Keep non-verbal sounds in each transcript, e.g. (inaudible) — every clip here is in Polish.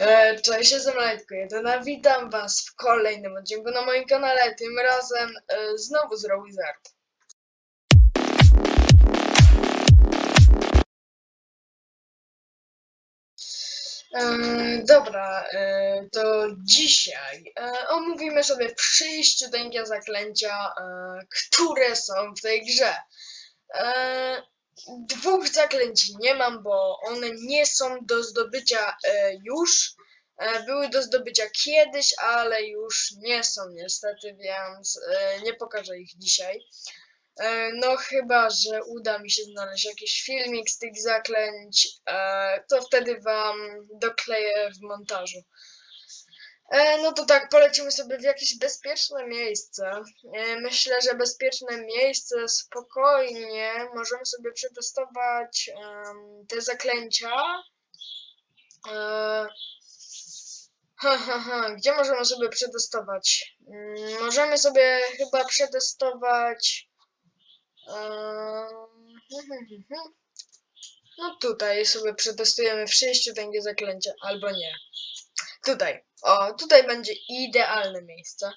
E, Cześć, jestem Lightko 1, a witam was w kolejnym odcinku na moim kanale, tym razem e, znowu z Raw Wizard. E, dobra, e, to dzisiaj e, omówimy sobie przyjściuteńkie zaklęcia, e, które są w tej grze. E, dwóch zaklęć nie mam, bo one nie są do zdobycia e, już. E, były do zdobycia kiedyś, ale już nie są niestety, więc e, nie pokażę ich dzisiaj. E, no chyba, że uda mi się znaleźć jakiś filmik z tych zaklęć, e, to wtedy wam dokleję w montażu. E, no to tak, polecimy sobie w jakieś bezpieczne miejsce. E, myślę, że bezpieczne miejsce spokojnie możemy sobie przetestować te zaklęcia. E, ha, ha, ha. Gdzie możemy sobie przetestować? Mm, możemy sobie chyba przetestować. No tutaj sobie przetestujemy w sześciu tęgie zaklęcia, albo nie. Tutaj. O, tutaj będzie idealne miejsce.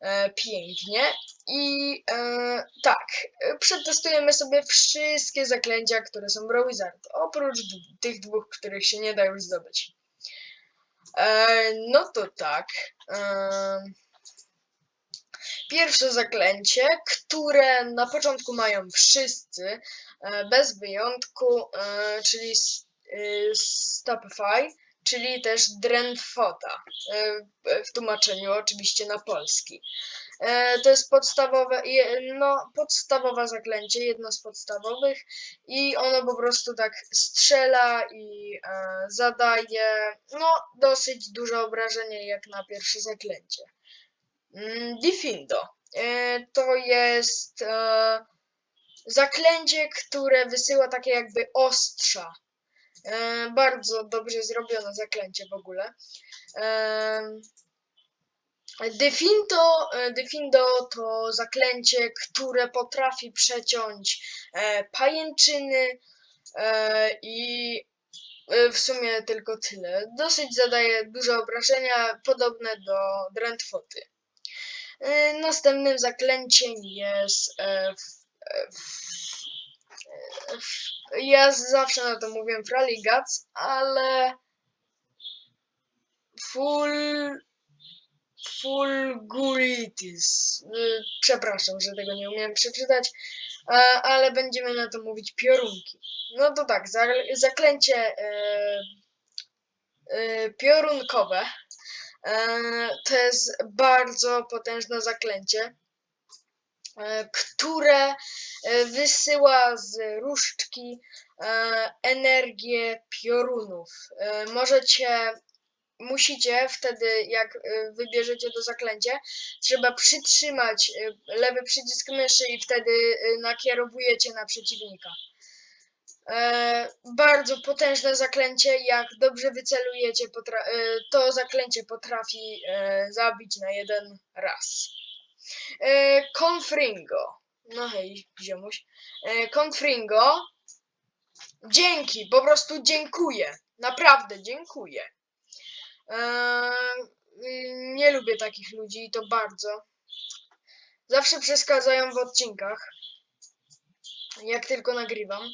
E, pięknie. I e, tak, przetestujemy sobie wszystkie zaklęcia, które są w Wizard, oprócz tych dwóch, których się nie da już zdobyć. E, no to tak. E, pierwsze zaklęcie, które na początku mają wszyscy, e, bez wyjątku, e, czyli e, Stopify czyli też Drenfota, e, w tłumaczeniu oczywiście na polski. E, To jest podstawowe, je- no, podstawowe zaklęcie, jedno z podstawowych i ono po prostu tak strzela i e, zadaje no, dosyć duże obrażenie jak na pierwsze zaklęcie. Mm, Diffindo. E, To jest e, zaklęcie, które wysyła takie jakby ostrza E, bardzo dobrze zrobione zaklęcie w ogóle. E, Defindo, e, Defindo to zaklęcie, które potrafi przeciąć pajęczyny i w sumie tylko tyle. Dosyć zadaje duże obrażenia, podobne do Drentfoty. E, następnym zaklęciem jest ja zawsze na to mówię Fraligac, ale full Fulguritis. Y, Przepraszam, że tego nie umiem przeczytać, ale będziemy na to mówić piorunki. No to tak, za- zaklęcie e, e, piorunkowe to jest bardzo potężne zaklęcie, które e, wysyła z różdżki e, energię piorunów. E, Możecie musicie wtedy, jak wybierzecie to zaklęcie, trzeba przytrzymać lewy przycisk myszy i wtedy nakierowujecie na przeciwnika. E, bardzo potężne zaklęcie, jak dobrze wycelujecie, to zaklęcie potrafi zabić na jeden raz. E, Confringo. No hej, ziomuś. E, Confringo. Dzięki, po prostu dziękuję. Naprawdę dziękuję. Y, nie lubię takich ludzi i to bardzo. Zawsze przeszkadzają w odcinkach. Jak tylko nagrywam.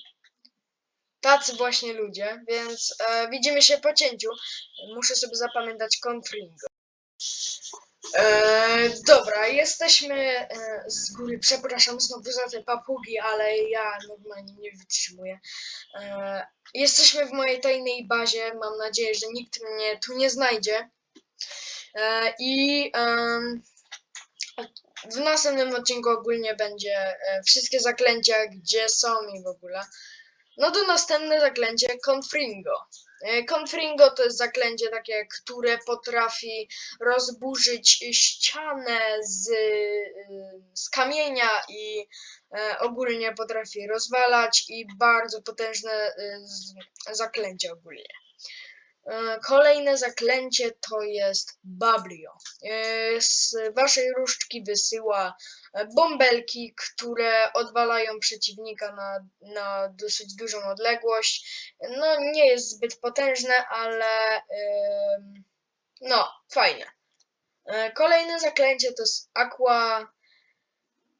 Tacy właśnie ludzie, więc e, widzimy się po cięciu. Muszę sobie zapamiętać Confringo. E, dobra, jesteśmy e, z góry. Przepraszam znowu za te papugi, ale ja normalnie nie wytrzymuję. E, jesteśmy w mojej tajnej bazie. Mam nadzieję, że nikt mnie tu nie znajdzie. E, I em, w następnym odcinku ogólnie będzie e, wszystkie zaklęcia, gdzie są i w ogóle. No to następne zaklęcie Confringo. E, Confringo to jest zaklęcie takie, które potrafi rozburzyć ścianę z, y, z kamienia i e, ogólnie potrafi rozwalać i bardzo potężne y, zaklęcie ogólnie. E, Kolejne zaklęcie to jest Bablio. E, Z waszej różdżki wysyła e, bąbelki, które odwalają przeciwnika na, na dosyć dużą odległość. No, nie jest zbyt potężne, ale no, fajne. Kolejne zaklęcie to jest Aqua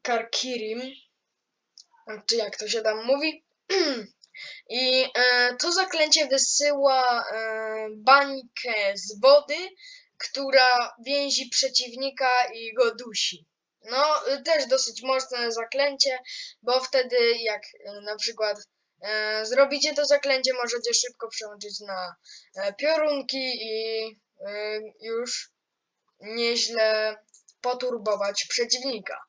Karkirim, czy jak to się tam mówi. (clears throat) I e, to zaklęcie wysyła e, bańkę z wody, która więzi przeciwnika i go dusi. No, też dosyć mocne zaklęcie, bo wtedy jak e, na przykład e, zrobicie to zaklęcie, możecie szybko przełączyć na e, piorunki i e, już nieźle poturbować przeciwnika.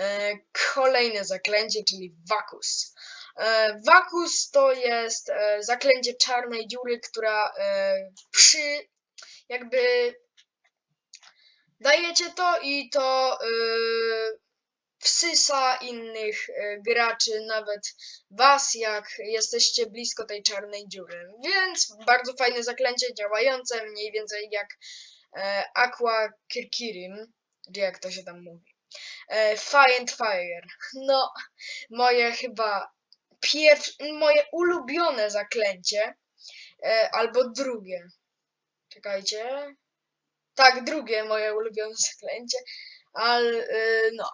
E, Kolejne zaklęcie, czyli Wakus. E, Wakus to jest e, zaklęcie czarnej dziury, która e, przy jakby dajecie to i to wsysa innych graczy, nawet was, jak jesteście blisko tej czarnej dziury. Więc bardzo fajne zaklęcie, działające mniej więcej jak Aqua Kirkirim, jak to się tam mówi. Fire and Fire. No, moje chyba pierwsze, moje ulubione zaklęcie, e, albo drugie. Czekajcie. Tak, drugie moje ulubione (laughs) zaklęcie, ale e, no.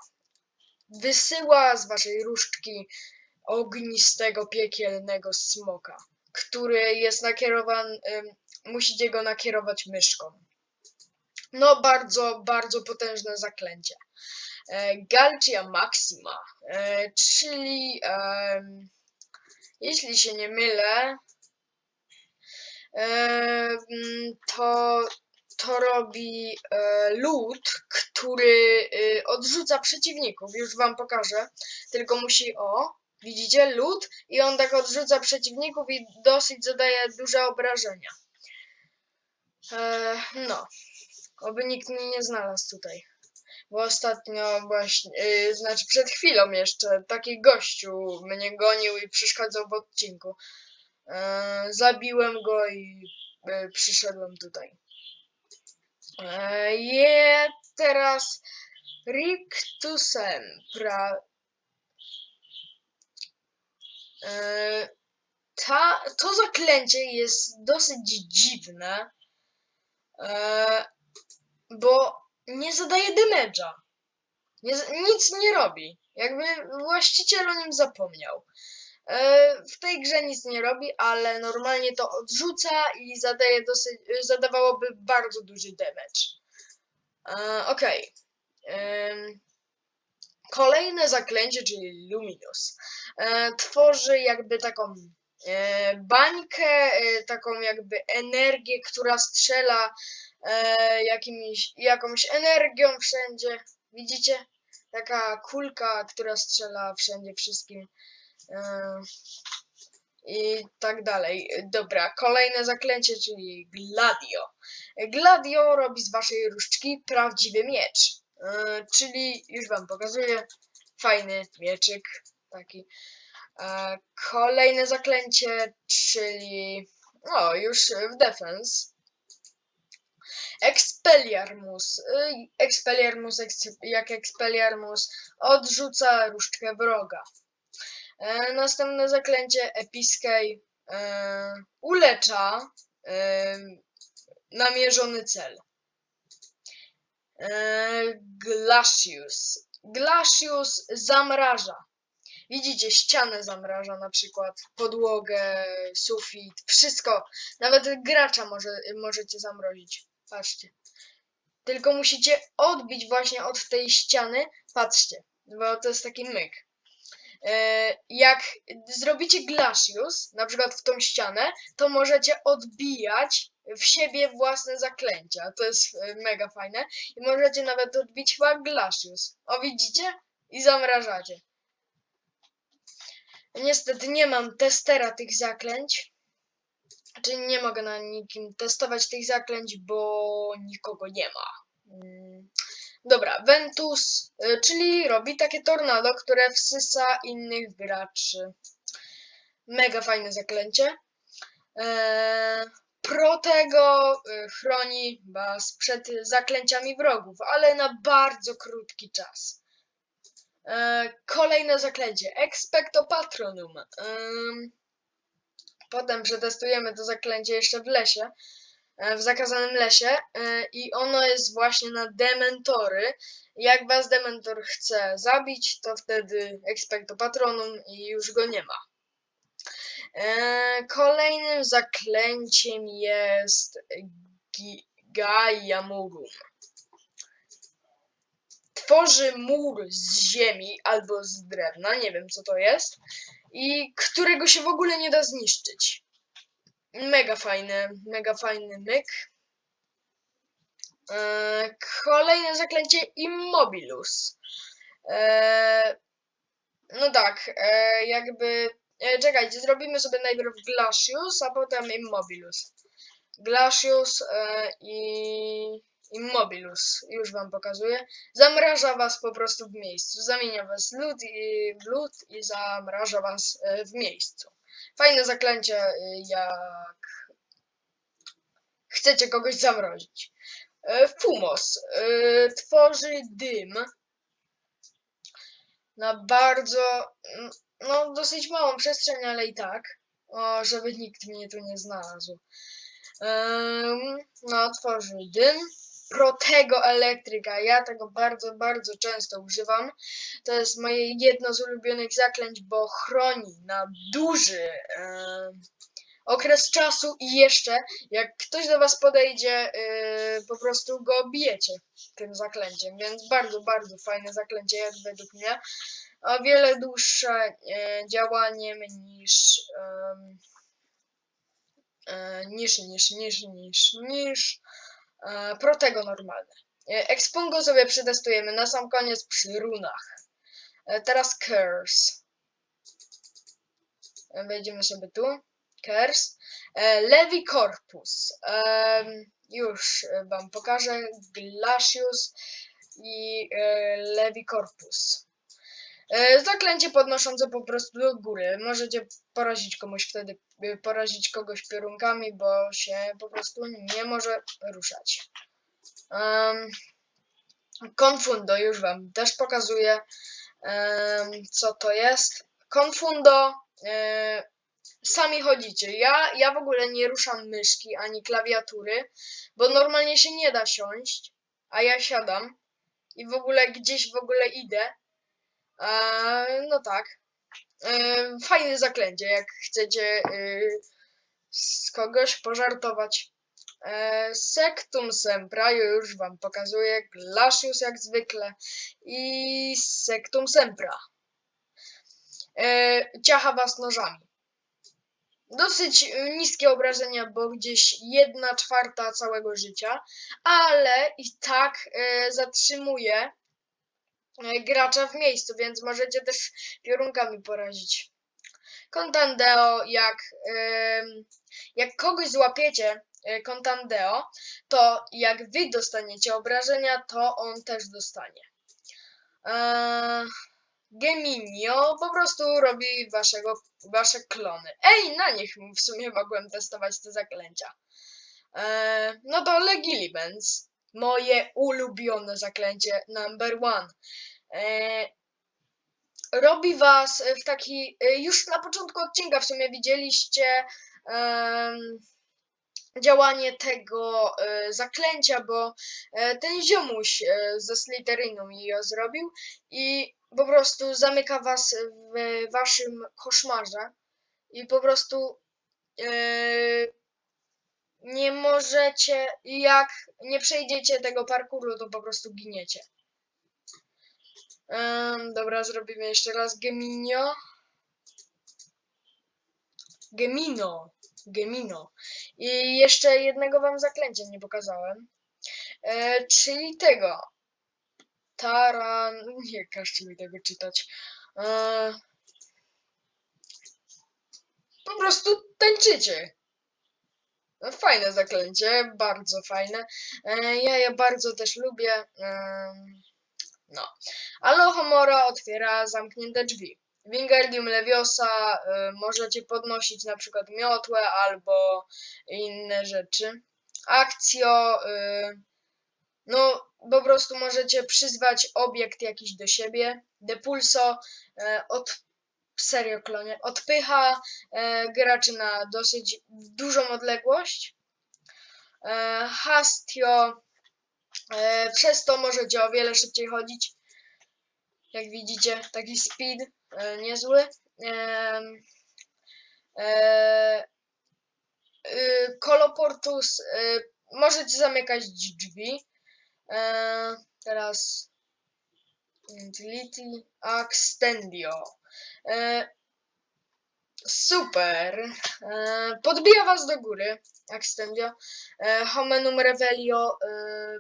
Wysyła z waszej różdżki ognistego, piekielnego smoka, który jest nakierowany, em, musicie go nakierować myszką. No, bardzo, bardzo potężne zaklęcie. E, Galcia Maxima, e, czyli jeśli się nie mylę, to, to robi e, lód, który e, odrzuca przeciwników. Już wam pokażę. Tylko musi o, widzicie, lód i on tak odrzuca przeciwników i dosyć zadaje duże obrażenia. No, oby nikt mnie nie znalazł tutaj. Bo ostatnio właśnie, yy, znaczy przed chwilą jeszcze, taki gościu mnie gonił i przeszkadzał w odcinku. Yy, zabiłem go i yy, przyszedłem tutaj. Yy, je teraz Rictusem pra... Yy, ta, to zaklęcie jest dosyć dziwne, bo nie zadaje damage'a. Nic nie robi. Jakby właściciel o nim zapomniał. E, w tej grze nic nie robi, ale normalnie to odrzuca i zadaje dosyć, zadawałoby bardzo duży damage. E. Em, Kolejne zaklęcie, czyli Luminous. E, tworzy jakby taką bańkę, taką jakby energię, która strzela e, jakimiś, jakąś energią wszędzie. Widzicie? Taka kulka, która strzela wszędzie wszystkim. E, I tak dalej. Dobra, kolejne zaklęcie, czyli Gladio. Gladio robi z waszej różdżki prawdziwy miecz. E, czyli już wam pokazuję. Fajny mieczyk taki. E, kolejne zaklęcie, czyli no już w defense. Expelliarmus. Y, Expelliarmus jak Expelliarmus odrzuca różdżkę wroga. E, następne zaklęcie Episkej e, ulecza e, namierzony cel. Glacius. Glacius zamraża. Widzicie, ścianę zamraża na przykład, podłogę, sufit, wszystko. Nawet gracza może, możecie zamrozić. Patrzcie. Tylko musicie odbić właśnie od tej ściany. Patrzcie, bo to jest taki myk. E, Jak zrobicie Glacius, na przykład w tą ścianę, to możecie odbijać w siebie własne zaklęcia. To jest e, mega fajne. I możecie nawet odbić chyba Glacius. O, widzicie? I zamrażacie. Niestety nie mam testera tych zaklęć. Czyli nie mogę na nikim testować tych zaklęć, bo nikogo nie ma. Mm. Dobra, Ventus, y, czyli robi takie tornado, które wsysa innych graczy. Mega fajne zaklęcie. Eee, Protego y, chroni was przed zaklęciami wrogów, ale na bardzo krótki czas. E, Kolejne zaklęcie. Expecto Patronum. Potem przetestujemy to zaklęcie jeszcze w lesie, e, w zakazanym lesie e, i ono jest właśnie na dementory. Jak was dementor chce zabić, to wtedy Expecto Patronum i już go nie ma. E, Kolejnym zaklęciem jest Gaia Murum. Tworzy mur z ziemi albo z drewna, nie wiem co to jest, i którego się w ogóle nie da zniszczyć. Mega fajny, mega fajny myk. E, Kolejne zaklęcie Immobilus. E, No tak, e, jakby E, czekajcie, zrobimy sobie najpierw Glacius, a potem Immobilus. Glacius i Immobilus, już wam pokazuję. Zamraża was po prostu w miejscu. Zamienia was lód i, w lód i zamraża was e, w miejscu. Fajne zaklęcie, e, jak chcecie kogoś zamrozić. E, Fumos tworzy dym na bardzo no, dosyć małą przestrzeń, ale i tak, o, żeby nikt mnie tu nie znalazł. No, tworzy dym. Protego elektryka. Ja tego bardzo, bardzo często używam. To jest moje jedno z ulubionych zaklęć, bo chroni na duży em, okres czasu i jeszcze, jak ktoś do was podejdzie, y, po prostu go bijecie tym zaklęciem. Więc bardzo, bardzo fajne zaklęcie, jak według mnie o wiele dłuższe e, działaniem niż, e, niż, niż, niż, niż, niż e, Protego normalne. E, Expungo sobie przetestujemy na sam koniec przy runach. E, teraz Curse. E, Wejdziemy sobie tu. Curse. E, Levi Corpus. Już e, wam pokażę. Glacius i e, Levi Corpus. E, Zaklęcie podnoszące po prostu do góry. Możecie porazić komuś wtedy, y, porazić kogoś piorunkami, bo się po prostu nie może ruszać. Um, Confundo, już wam też pokazuję, em, co to jest. Confundo, e, sami chodzicie. Ja, ja w ogóle nie ruszam myszki ani klawiatury, bo normalnie się nie da siąść, a ja siadam i w ogóle gdzieś w ogóle idę. No tak. Eee, fajne zaklęcie, jak chcecie yy, z kogoś pożartować. Eee, Sectum Sempra, już wam pokazuję. Glacius jak zwykle. I Sectum Sempra. Eee, ciacha was nożami. Dosyć y, niskie obrażenia, bo gdzieś jedna czwarta całego życia, ale i tak e, zatrzymuje e, gracza w miejscu, więc możecie też piorunkami porazić. Contandeo, jak, jak kogoś złapiecie e, Contandeo, to jak wy dostaniecie obrażenia, to on też dostanie. Eee, Geminio po prostu robi waszego, wasze klony. Ej, na nich w sumie mogłem testować te zaklęcia. No to Legilimens. Moje ulubione zaklęcie number one. Eee, robi was w taki. e, Już na początku odcinka w sumie widzieliście em, działanie tego e, zaklęcia, bo e, ten ziomuś e, ze Slytherinu mi je zrobił i po prostu zamyka was w waszym koszmarze i po prostu e, nie możecie, jak nie przejdziecie tego parkuru, to po prostu giniecie. Em, dobra, zrobimy jeszcze raz Geminio. Gemino. Gemino. I jeszcze jednego wam zaklęcia nie pokazałem. E, czyli tego. Taran. Nie każcie mi tego czytać. E, po prostu tańczycie. Fajne zaklęcie, bardzo fajne. E, ja je bardzo też lubię. No. Alohomora otwiera zamknięte drzwi. Wingardium Leviosa y, możecie podnosić na przykład miotłę albo inne rzeczy. Akcjo, y, no po prostu możecie przyzwać obiekt jakiś do siebie. Depulso, od, serio klonie, odpycha y, graczy na dosyć dużą odległość. Y, Hastio, y, przez to możecie o wiele szybciej chodzić. Jak widzicie, taki speed e, niezły. Em, e, y, Koloportus e, możecie zamykać drzwi. E, teraz Utility Extendio. E, super. E, podbija was do góry. Extendio. E, Homenum Revelio. E,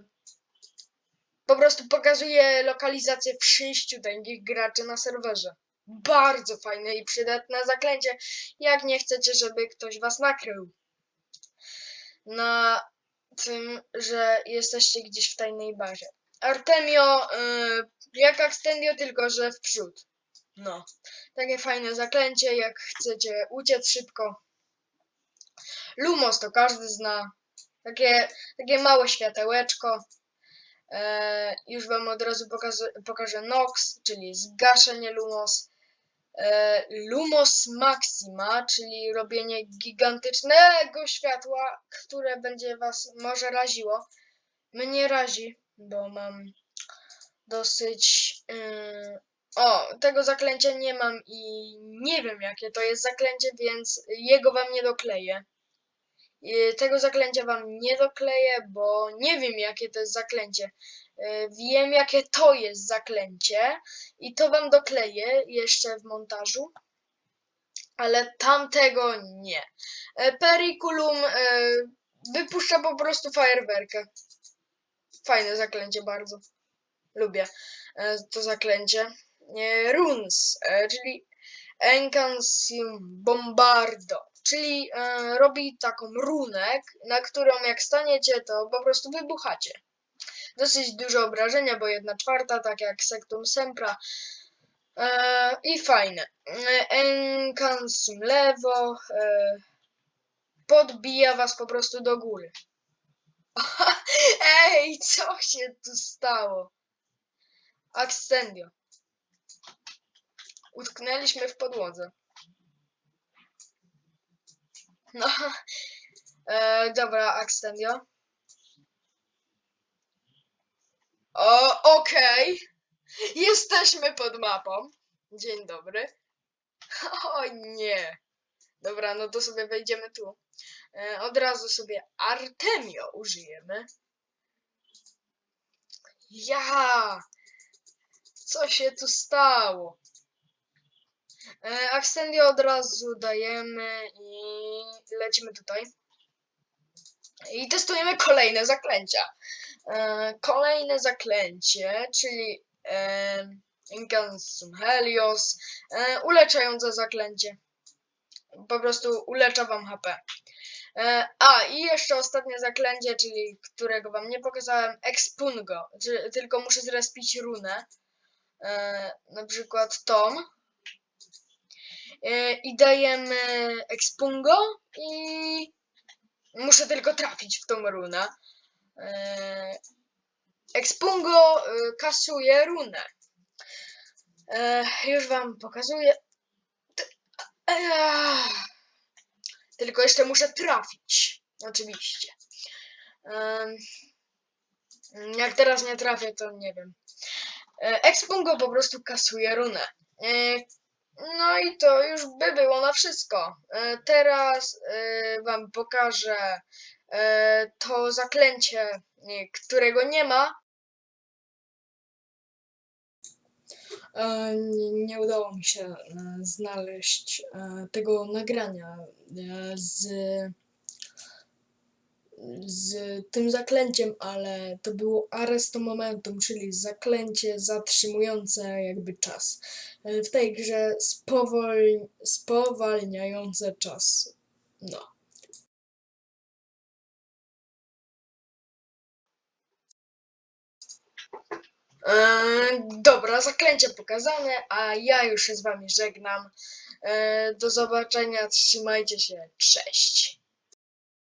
po prostu pokazuje lokalizację wszystkich tęgich graczy na serwerze. Bardzo fajne i przydatne zaklęcie, jak nie chcecie, żeby ktoś was nakrył. Na tym, że jesteście gdzieś w tajnej bazie. Artemio, jak Extendio, tylko że w przód. No, takie fajne zaklęcie, jak chcecie uciec szybko. Lumos to każdy zna. Takie, takie małe światełeczko. E, już Wam od razu pokażę, pokażę Nox, czyli zgaszenie Lumos. E, Lumos Maxima, czyli robienie gigantycznego światła, które będzie Was może raziło. Mnie razi, bo mam dosyć. Yy... O, tego zaklęcia nie mam i nie wiem jakie to jest zaklęcie, więc jego Wam nie dokleję. Tego zaklęcia wam nie dokleję, bo nie wiem jakie to jest zaklęcie. Y, Wiem jakie to jest zaklęcie i to wam dokleję jeszcze w montażu, ale tamtego nie. E, Periculum e, wypuszcza po prostu fajerwerkę. Fajne zaklęcie bardzo. Lubię e, to zaklęcie. E, Runes, e, czyli Encansium Bombardo czyli e, robi taką runę, na którą jak staniecie, to po prostu wybuchacie. Dosyć duże obrażenia, bo jedna czwarta, tak jak Sectum Sempra. I fajne. E, Encansum lewo podbija was po prostu do góry. (laughs) Ej, co się tu stało? Extendio. Utknęliśmy w podłodze. No. (laughs) E, dobra, Extendio. O, okej. Jesteśmy pod mapą. Dzień dobry. (laughs) O nie. Dobra, no to sobie wejdziemy tu. E, od razu sobie Artemio użyjemy. Ja! Co się tu stało? E, Extendio od razu dajemy i lecimy tutaj. I testujemy kolejne zaklęcia. E, kolejne zaklęcie, czyli e, Incansum Helios, e, uleczające zaklęcie. Po prostu ulecza wam HP. A, i jeszcze ostatnie zaklęcie, czyli którego wam nie pokazałem, Expungo, tylko muszę zrespić runę. Na przykład Tom. E, I dajemy Expungo i muszę tylko trafić w tą runę. Expungo e, kasuje runę. E, już wam pokazuję. Tylko jeszcze muszę trafić. Oczywiście. Jak teraz nie trafię, to nie wiem. Expungo po prostu kasuje runę. No i to już by było na wszystko. E, Teraz e, wam pokażę e, to zaklęcie, którego nie ma. Nie, nie udało mi się znaleźć tego nagrania z, z tym zaklęciem, ale to było Arresto Momentum, czyli zaklęcie zatrzymujące jakby czas. E, W tej grze spowol, spowalniające czas. No. Eee, dobra, zaklęcie pokazane, a ja już się z wami żegnam. Eee, do zobaczenia, trzymajcie się, cześć.